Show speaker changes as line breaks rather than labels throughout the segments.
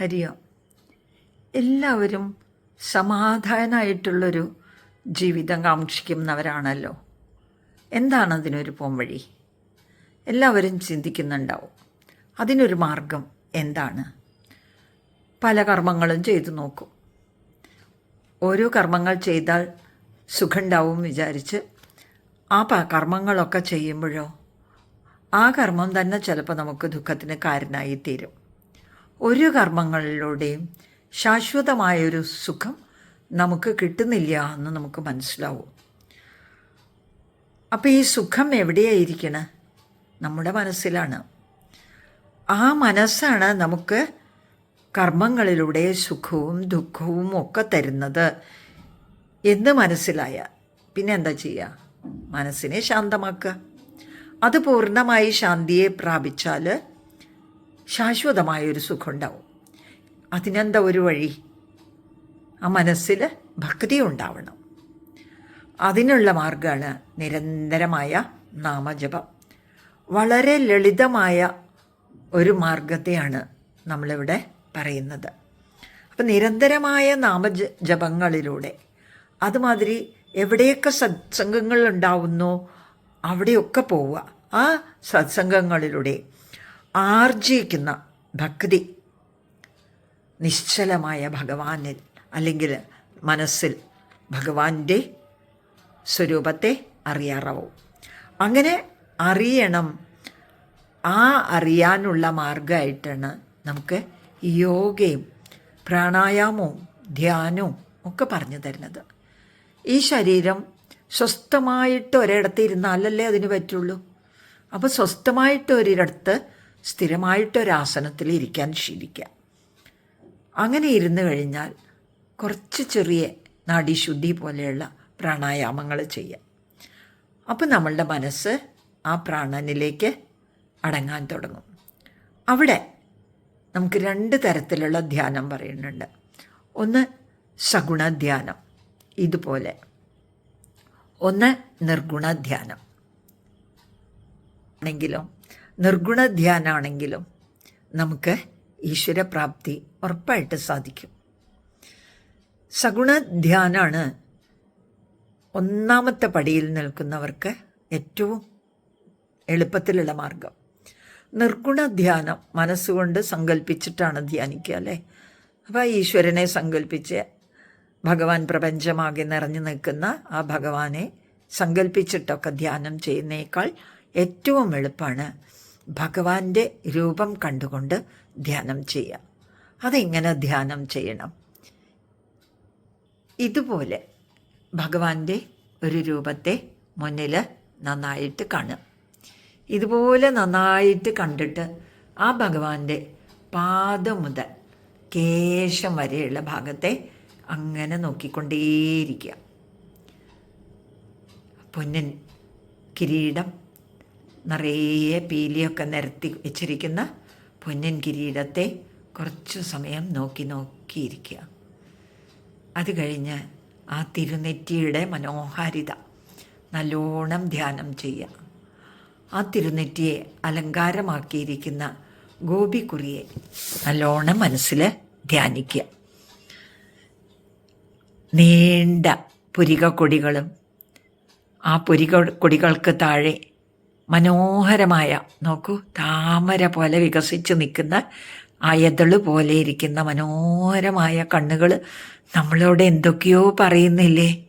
ഹരിയോ. എല്ലാവരും സമാധാനമായിട്ടുള്ളൊരു ജീവിതം കാക്ഷിക്കുന്നവരാണല്ലോ. എന്താണ് അതിനൊരു പോംവഴി? എല്ലാവരും ചിന്തിക്കുന്നുണ്ടാവും. അതിനൊരു മാർഗം എന്താണ്? പല കർമ്മങ്ങളും ചെയ്തു നോക്കും. ഓരോ കർമ്മങ്ങൾ ചെയ്താൽ സുഖമുണ്ടാവും വിചാരിച്ച് ആ കർമ്മങ്ങളൊക്കെ ചെയ്യുമ്പോഴോ ആ കർമ്മം തന്നെ ചിലപ്പോൾ നമുക്ക് ദുഃഖത്തിന് കാരണമായി തീരും. ഒരു കർമ്മങ്ങളിലൂടെയും ശാശ്വതമായൊരു സുഖം നമുക്ക് കിട്ടുന്നില്ല എന്ന് നമുക്ക് മനസ്സിലാവും. അപ്പോൾ ഈ സുഖം എവിടെയായിരിക്കണം? നമ്മുടെ മനസ്സിലാണ്. ആ മനസ്സാണ് നമുക്ക് കർമ്മങ്ങളിലൂടെ സുഖവും ദുഃഖവും ഒക്കെ തരുന്നത് എന്ന് മനസ്സിലായ. പിന്നെ എന്താ ചെയ്യുക മനസ്സിനെ ശാന്തമാക്കുക. അത് പൂർണമായി ശാന്തിയെ പ്രാപിച്ചാൽ ശാശ്വതമായൊരു സുഖം ഉണ്ടാവും അതിനെന്താ ഒരു വഴി? ആ മനസ്സിൽ ഭക്തി ഉണ്ടാവണം അതിനുള്ള മാർഗമാണ് നിരന്തരമായ നാമജപം. വളരെ ലളിതമായ ഒരു മാർഗത്തെയാണ് നമ്മളിവിടെ പറയുന്നത്. അപ്പം നിരന്തരമായ നാമജ ജപങ്ങളിലൂടെ അതുമാതിരി എവിടെയൊക്കെ സത്സംഗങ്ങൾ ഉണ്ടാവുന്നോ അവിടെയൊക്കെ പോവുക. ആ സത്സംഗങ്ങളിലൂടെ ആർജിക്കുന്ന ഭക്തി നിശ്ചലമായ ഭഗവാനിൽ അല്ലെങ്കിൽ മനസ്സിൽ ഭഗവാന്റെ സ്വരൂപത്തെ അറിയാറാവും. അങ്ങനെ അറിയണം. ആ അറിയാനുള്ള മാർഗമായിട്ടാണ് നമുക്ക് യോഗയും പ്രാണായാമവും ധ്യാനവും ഒക്കെ പറഞ്ഞു തരുന്നത്. ഈ ശരീരം സ്വസ്ഥമായിട്ട് ഒരിടത്ത് ഇരുന്നാലല്ലേ അതിന് പറ്റുള്ളൂ? അപ്പോൾ സ്വസ്ഥമായിട്ട് ഒരിടത്ത് സ്ഥിരമായിട്ട് ഒരാസനത്തിൽ ഇരിക്കാൻ ശീലിക്കുക അങ്ങനെ ഇരുന്നു കഴിഞ്ഞാൽ കുറച്ച് ചെറിയ നാഡീശുദ്ധി പോലെയുള്ള പ്രാണായാമങ്ങൾ ചെയ്യാം. അപ്പം നമ്മളുടെ മനസ്സ് ആ പ്രാണനിലേക്ക് അടങ്ങാൻ തുടങ്ങും. അവിടെ നമുക്ക് രണ്ട് തരത്തിലുള്ള ധ്യാനം പറയുന്നുണ്ട്. ഒന്ന് സഗുണ ധ്യാനം ഇതുപോലെ. ഒന്ന് നിർഗുണ ധ്യാനം. ആണെങ്കിലും നിർഗുണധ്യാനാണെങ്കിലും നമുക്ക് ഈശ്വരപ്രാപ്തി ഉറപ്പായിട്ട് സാധിക്കും. സഗുണ സഗുണധ്യാനാണ് ഒന്നാമത്തെ പടിയിൽ നിൽക്കുന്നവർക്ക് ഏറ്റവും എളുപ്പത്തിലുള്ള മാർഗം. നിർഗുണ ധ്യാനം മനസ്സുകൊണ്ട് സങ്കല്പിച്ചിട്ടാണ് ധ്യാനിക്കുക അല്ലേ? അപ്പോൾ ഈശ്വരനെ സങ്കല്പിച്ച് ഭഗവാൻ പ്രപഞ്ചമാകെ നിറഞ്ഞു നിൽക്കുന്ന ആ ഭഗവാനെ സങ്കല്പിച്ചിട്ടൊക്കെ ധ്യാനം ചെയ്യുന്നേക്കാൾ ഏറ്റവും എളുപ്പമാണ് ഭഗവാന്റെ രൂപം കണ്ടുകൊണ്ട് ധ്യാനം ചെയ്യാം. അതെങ്ങനെ ധ്യാനം ചെയ്യണം? ഇതുപോലെ ഭഗവാന്റെ ഒരു രൂപത്തെ മുന്നിൽ നന്നായിട്ട് കാണുക. ഇതുപോലെ നന്നായിട്ട് കണ്ടിട്ട് ആ ഭഗവാന്റെ പാദം മുതൽ കേശം വരെയുള്ള ഭാഗത്തെ അങ്ങനെ നോക്കിക്കൊണ്ടേയിരിക്കുക. പൊന്നൻ കിരീടം നിറയെ പീലിയൊക്കെ നിരത്തി വെച്ചിരിക്കുന്ന പൊന്നൻ കിരീടത്തെ കുറച്ചു സമയം നോക്കി നോക്കിയിരിക്കുക. അത് കഴിഞ്ഞ് ആ തിരുനെറ്റിയുടെ മനോഹാരിത നല്ലോണം ധ്യാനം ചെയ്യുക. ആ തിരുനെറ്റിയെ അലങ്കാരമാക്കിയിരിക്കുന്ന ഗോപിക്കുറിയെ നല്ലോണം മനസ്സിൽ ധ്യാനിക്കുക. നീണ്ട പുരിക കൊടികളും ആ പുരിക കൊടികൾക്ക് താഴെ മനോഹരമായ നോക്കൂ താമര പോലെ വികസിച്ച് നിൽക്കുന്ന അയതൾ പോലെ ഇരിക്കുന്ന മനോഹരമായ കണ്ണുകൾ നമ്മളോട് എന്തൊക്കെയോ പറയുന്നില്ലേ?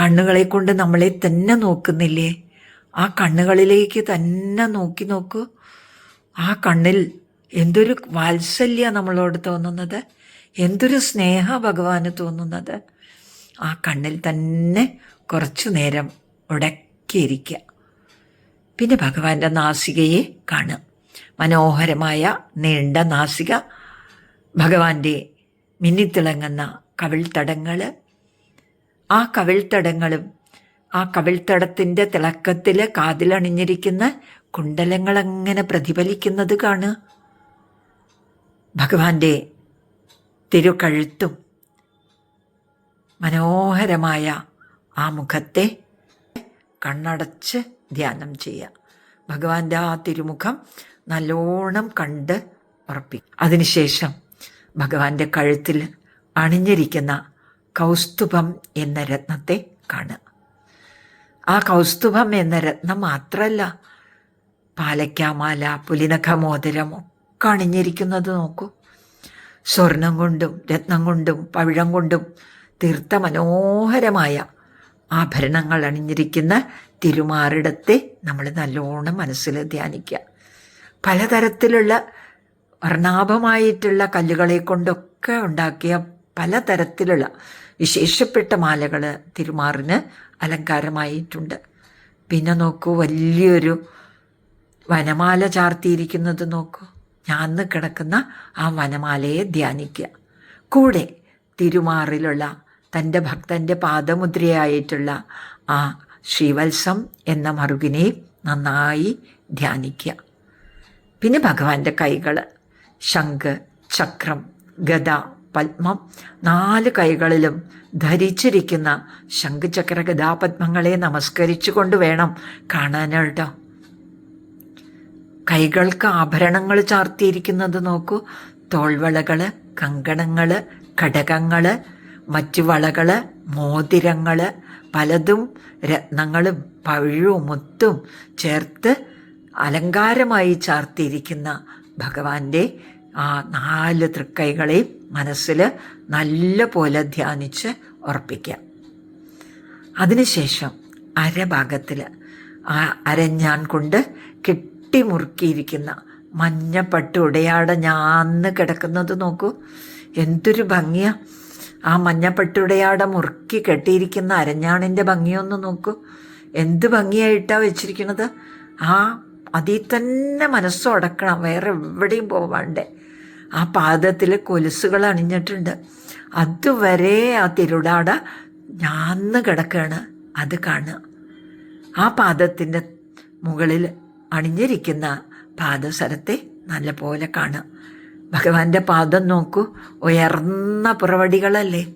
കണ്ണുകളെ കൊണ്ട് നമ്മളെ തന്നെ നോക്കുന്നില്ലേ? ആ കണ്ണുകളിലേക്ക് തന്നെ നോക്കി നോക്കൂ. ആ കണ്ണിൽ എന്തൊരു വാത്സല്യ നമ്മളോട് തോന്നുന്നത്? എന്തൊരു സ്നേഹ ഭഗവാന് തോന്നുന്നത്? ആ കണ്ണിൽ തന്നെ കുറച്ചു നേരം ഉടക്കിയിരിക്കുക. പിന്നെ ഭഗവാന്റെ നാസികയെ കാണുക. മനോഹരമായ നീണ്ട നാസിക ഭഗവാന്റെ മിന്നിത്തിളങ്ങുന്ന കവിൾത്തടങ്ങൾ ആ കവിൾത്തടങ്ങളും ആ കവിൾത്തടത്തിന്റെ തിളക്കത്തിൽ കാതിലണിഞ്ഞിരിക്കുന്ന കുണ്ടലങ്ങളങ്ങനെ പ്രതിഫലിക്കുന്നത് കാണുക. ഭഗവാന്റെ തിരുക്കഴുത്തും മനോഹരമായ ആ മുഖത്തെ കണ്ണടച്ച് ധ്യാനം ചെയ്യുക. ഭഗവാന്റെ ആ തിരുമുഖം നല്ലോണം കണ്ട് ഉറപ്പിക്കും. അതിനുശേഷം ഭഗവാന്റെ കഴുത്തിൽ അണിഞ്ഞിരിക്കുന്ന കൗസ്തുഭം എന്ന രത്നത്തെ കാണുക. ആ കൗസ്തുഭം എന്ന രത്നം മാത്രമല്ല പാലക്കാമാല പുലിനഖമോതിരം ഒക്കെ അണിഞ്ഞിരിക്കുന്നത് നോക്കൂ. സ്വർണം കൊണ്ടും രത്നം കൊണ്ടും പവിഴം കൊണ്ടും തീർത്ത മനോഹരമായ ആഭരണങ്ങൾ അണിഞ്ഞിരിക്കുന്ന തിരുമാറിടത്തെ നമ്മൾ നല്ലോണം മനസ്സിൽ ധ്യാനിക്കുക. പലതരത്തിലുള്ള വർണാഭമായിട്ടുള്ള കല്ലുകളെ കൊണ്ടൊക്കെ ഉണ്ടാക്കിയ പലതരത്തിലുള്ള വിശേഷപ്പെട്ട മാലകൾ തിരുമാറിന് അലങ്കാരമായിട്ടുണ്ട്. പിന്നെ നോക്കൂ വലിയൊരു വനമാല ചാർത്തിയിരിക്കുന്നത് നോക്കൂ. ഞാൻ കിടക്കുന്ന ആ വനമാലയെ ധ്യാനിക്കുക. കൂടെ തിരുമാറിലുള്ള തന്റെ ഭക്തന്റെ പാദമുദ്രയായിട്ടുള്ള ആ ശ്രീവത്സം എന്ന മറുകിനെ നന്നായി ധ്യാനിക്കുക. പിന്നെ ഭഗവാന്റെ കൈകൾ ശംഖ് ചക്രം ഗദ പത്മം നാല് കൈകളിലും ധരിച്ചിരിക്കുന്ന ശംഖുചക്ര ഗദാപത്മങ്ങളെ നമസ്കരിച്ചുകൊണ്ട് വേണം കാണാനായിട്ടോ. കൈകൾക്ക് ആഭരണങ്ങൾ ചാർത്തിയിരിക്കുന്നത് നോക്കൂ. തോൾവളകൾ കങ്കണങ്ങൾ ഘടകങ്ങൾ മറ്റു വളകൾ മോതിരങ്ങൾ പലതും രത്നങ്ങളും പഴുവും മുത്തും ചേർത്ത് അലങ്കാരമായി ചാർത്തിയിരിക്കുന്ന ഭഗവാന്റെ ആ നാല് തൃക്കൈകളെയും മനസ്സിൽ നല്ല പോലെ ധ്യാനിച്ച് ഉറപ്പിക്കാം അതിനുശേഷം അരഭാഗത്തിൽ ആ അരഞ്ഞാൻ കൊണ്ട് കെട്ടിമുറുക്കിയിരിക്കുന്ന മഞ്ഞപ്പട്ട് ഉടയാട ഞാന്ന് കിടക്കുന്നത് നോക്കൂ. എന്തൊരു ഭംഗിയാ. ആ മഞ്ഞപ്പെട്ടുടയാടെ മുറുക്കി കെട്ടിയിരിക്കുന്ന അരഞ്ഞാണിന്റെ ഭംഗിയൊന്ന് നോക്കൂ. എന്ത് ഭംഗിയായിട്ടാണ് വെച്ചിരിക്കുന്നത്? ആ അതിൽ തന്നെ മനസ്സൊടക്കണം വേറെ എവിടെയും പോവാണ്ടേ. ആ പാദത്തിൽ കൊലുസുകൾ അണിഞ്ഞിട്ടുണ്ട്. അതുവരെ ആ തിരുടാട ഞാന്ന് കിടക്കുകയാണ് അത് കാണുക. ആ പാദത്തിന്റെ മുകളിൽ അണിഞ്ഞിരിക്കുന്ന പാദസരത്തെ നല്ല പോലെ കാണുക. ഭഗവാന്റെ പാദം നോക്കൂ. ഉയർന്ന പുറവടികളല്ലേ?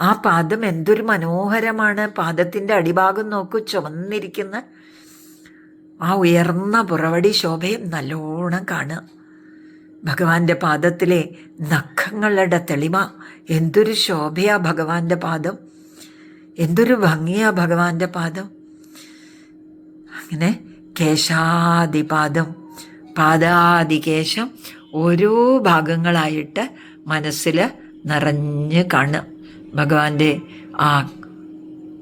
ആ പാദം എന്തൊരു മനോഹരമാണ്. പാദത്തിന്റെ അടിഭാഗം നോക്കൂ ചുവന്നിരിക്കുന്ന ആ ഉയർന്ന പുറവടി ശോഭയും നല്ലോണം കാണുക. ഭഗവാന്റെ പാദത്തിലെ നഖങ്ങളുടെ തെളിമ എന്തൊരു ശോഭയാ ഭഗവാന്റെ പാദം. എന്തൊരു ഭംഗിയാ ഭഗവാന്റെ പാദം. അങ്ങനെ കേശാദിപാദം പാദാദികേശം ഓരോ ഭാഗങ്ങളായിട്ട് മനസ്സിൽ നിറഞ്ഞ് കാണും ഭഗവാന്റെ ആ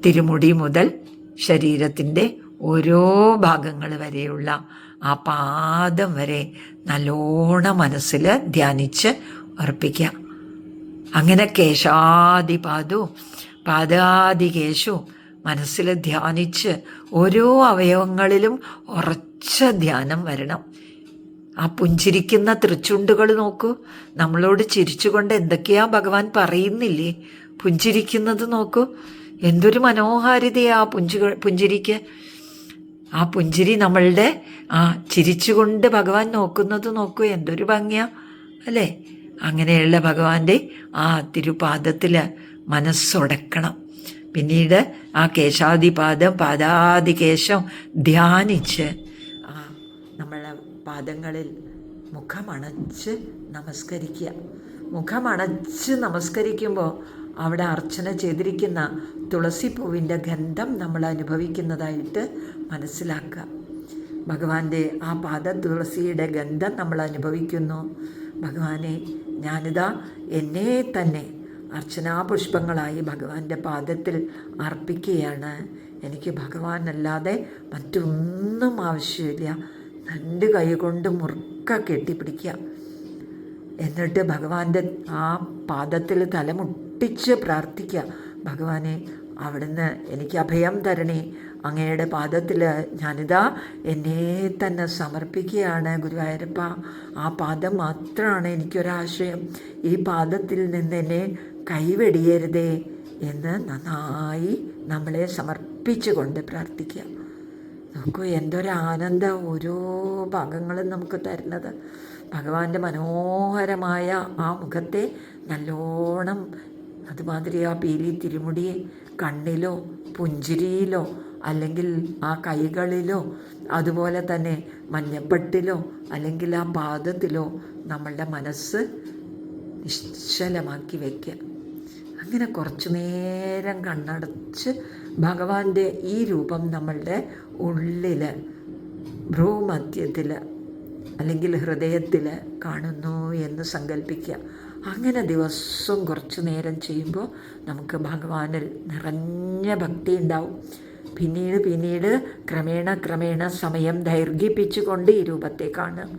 തിരുമുടി മുതൽ ശരീരത്തിന്റെ ഓരോ ഭാഗങ്ങൾ വരെയുള്ള ആ പാദം വരെ നല്ലോണം മനസ്സിൽ ധ്യാനിച്ച് അർപ്പിക്കുക. അങ്ങനെ കേശാദിപാദു പാദാദികേശു മനസ്സിൽ ധ്യാനിച്ച് ഓരോ അവയവങ്ങളിലും ഉറച്ച ധ്യാനം വരണം. ആ പുഞ്ചിരിക്കുന്ന തൃച്ചുണ്ടുകൾ നോക്കൂ. നമ്മളോട് ചിരിച്ചുകൊണ്ട് എന്തൊക്കെയാ ഭഗവാൻ പറയുന്നില്ലേ? പുഞ്ചിരിക്കുന്നത് നോക്കൂ. എന്തൊരു മനോഹാരിതയാ ആ പുഞ്ചു പുഞ്ചിരിക്ക്. ആ പുഞ്ചിരി നമ്മളുടെ ആ ചിരിച്ചുകൊണ്ട് ഭഗവാൻ നോക്കുന്നത് നോക്കൂ. എന്തൊരു ഭംഗിയാ അല്ലേ? അങ്ങനെയുള്ള ഭഗവാന്റെ ആ തിരുപാദത്തിൽ മനസ്സൊടക്കണം. പിന്നീട് ആ കേശാദിപാദം പാദാദികേശം ധ്യാനിച്ച് പാദങ്ങളിൽ മുഖമണച്ച് നമസ്കരിക്കുക. മുഖമണച്ച് നമസ്കരിക്കുമ്പോൾ അവിടെ അർച്ചന ചെയ്തിരിക്കുന്ന തുളസിപ്പൂവിന്റെ ഗന്ധം നമ്മൾ അനുഭവിക്കുന്നതായിട്ട് മനസ്സിലാക്കുക. ഭഗവാന്റെ ആ പാദ തുളസിയുടെ ഗന്ധം നമ്മൾ അനുഭവിക്കുന്നു. ഭഗവാനെ ഞാനിതാ എന്നെ തന്നെ അർച്ചനാപുഷ്പങ്ങളായി ഭഗവാന്റെ പാദത്തിൽ അർപ്പിക്കുകയാണ്. എനിക്ക് ഭഗവാനല്ലാതെ മറ്റൊന്നും ആവശ്യമില്ല. രണ്ട് കൈ കൊണ്ട് മുറുക്ക കെട്ടിപ്പിടിക്കുക. എന്നിട്ട് ഭഗവാന്റെ ആ പാദത്തിൽ തലമുട്ടിച്ച് പ്രാർത്ഥിക്കുക. ഭഗവാനെ അവിടുന്ന് എനിക്ക് അഭയം തരണേ. അങ്ങയുടെ പാദത്തിൽ ഞാനിതാ എന്നെ തന്നെ സമർപ്പിക്കുകയാണ് ഗുരുവായൂരപ്പ. ആ പാദം മാത്രമാണ് എനിക്കൊരാശയം ഈ പാദത്തിൽ നിന്ന് എന്നെ കൈവെടിയരുതേ എന്ന് നന്നായി നമ്മളെ സമർപ്പിച്ചുകൊണ്ട് പ്രാർത്ഥിക്കുക. നോക്കൂ എന്തൊരാനന്ദം ഓരോ ഭാഗങ്ങളും നമുക്ക് തരുന്നത്. ഭഗവാന്റെ മനോഹരമായ ആ മുഖത്തെ നല്ലോണം അതുമാതിരി ആ പീലി തിരുമുടിയെ കണ്ണിലോ പുഞ്ചിരിയിലോ അല്ലെങ്കിൽ ആ കൈകളിലോ അതുപോലെ തന്നെ മഞ്ഞപ്പെട്ടിലോ അല്ലെങ്കിൽ ആ പാദത്തിലോ നമ്മളുടെ മനസ്സ് നിശ്ചലമാക്കി വയ്ക്കുക അങ്ങനെ കുറച്ചു നേരം കണ്ണടച്ച് ഭഗവാന്റെ ഈ രൂപം നമ്മളുടെ ഉള്ളിൽ ഭ്രൂമധ്യത്തിൽ അല്ലെങ്കിൽ ഹൃദയത്തിൽ കാണുന്നു എന്ന് സങ്കല്പിക്കുക. അങ്ങനെ ദിവസവും കുറച്ചു നേരം ചെയ്യുമ്പോൾ നമുക്ക് ഭഗവാനിൽ നിറഞ്ഞ ഭക്തി ഉണ്ടാവും. പിന്നീട് പിന്നീട് ക്രമേണ ക്രമേണ സമയം ദൈർഘിപ്പിച്ചുകൊണ്ട് ഈ രൂപത്തെ കാണുക.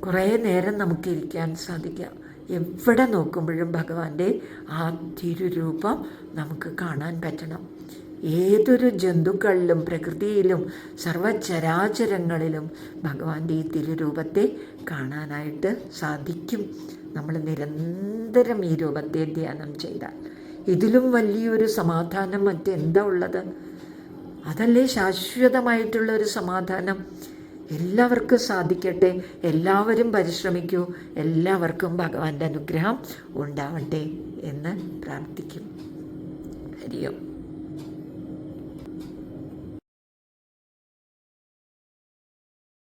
കുറേ നേരം നമുക്കിരിക്കാൻ സാധിക്കുക. എവിടെ നോക്കുമ്പോഴും ഭഗവാന്റെ ആ തിരുരൂപം നമുക്ക് കാണാൻ പറ്റണം. ഏതൊരു ജന്തുക്കളിലും പ്രകൃതിയിലും സർവചരാചരങ്ങളിലും ഭഗവാന്റെ ഈ തിരുരൂപത്തെ കാണാനായിട്ട് സാധിക്കും. നമ്മൾ നിരന്തരം ഈ രൂപത്തെ ധ്യാനം ചെയ്താൽ. ഇതിലും വലിയൊരു സമാധാനം മറ്റെന്താ ഉള്ളത്? അതല്ലേ ശാശ്വതമായിട്ടുള്ള ഒരു സമാധാനം. എല്ലാവർക്കും സാധിക്കട്ടെ. എല്ലാവരും പരിശ്രമിക്കൂ. എല്ലാവർക്കും ഭഗവാന്റെ അനുഗ്രഹം ഉണ്ടാവട്ടെ എന്ന് പ്രാർത്ഥിക്കും. ഹരിയോ.